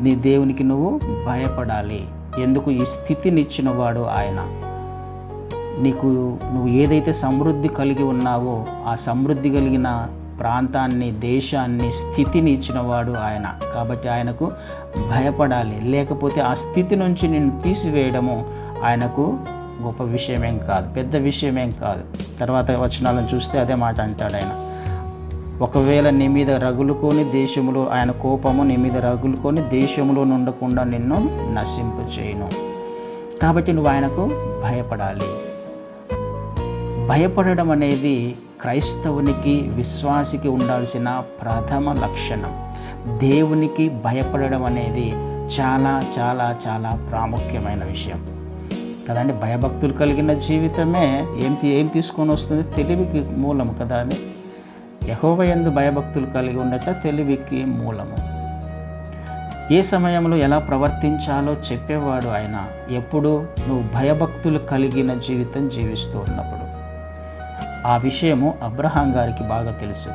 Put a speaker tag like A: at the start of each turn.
A: నీ దేవునికి నువ్వు భయపడాలి. ఎందుకు? ఈ స్థితినిచ్చినవాడు ఆయన. నీకు నువ్వు ఏదైతే సమృద్ధి కలిగి ఉన్నావో ఆ సమృద్ధి కలిగిన ప్రాంతాన్ని దేశాన్ని స్థితిని ఇచ్చినవాడు ఆయన. కాబట్టి ఆయనకు భయపడాలి. లేకపోతే ఆ స్థితి నుంచి నిన్ను తీసివేయడము ఆయనకు గొప్ప విషయమేం కాదు. పెద్ద విషయమేం కాదు. తర్వాత వచనాలను చూస్తే అదే మాట అంటాడు ఆయన. ఒకవేళ నీ మీద రగులుకొని దేశంలో ఆయన కోపము నీ మీద రగులుకొని దేశంలో ఉండకుండా నిన్ను నశింప చేయను కాబట్టి నువ్వు ఆయనకు భయపడాలి. భయపడడం అనేది క్రైస్తవునికి విశ్వాసికి ఉండాల్సిన ప్రథమ లక్షణం. దేవునికి భయపడడం అనేది చాలా చాలా చాలా ప్రాముఖ్యమైన విషయం. కదండి భయభక్తులు కలిగిన జీవితమే ఏం ఏం తీసుకొని వస్తుంది? తెలివికి మూలం కదా అని యహోవయందు భయభక్తులు కలిగి ఉండట తెలివికి మూలము. ఏ సమయంలో ఎలా ప్రవర్తించాలో చెప్పేవాడు ఆయన. ఎప్పుడు నువ్వు భయభక్తులు కలిగిన జీవితం జీవిస్తూ ఉన్నప్పుడు. ఆ విషయము అబ్రహాం గారికి బాగా తెలుసు.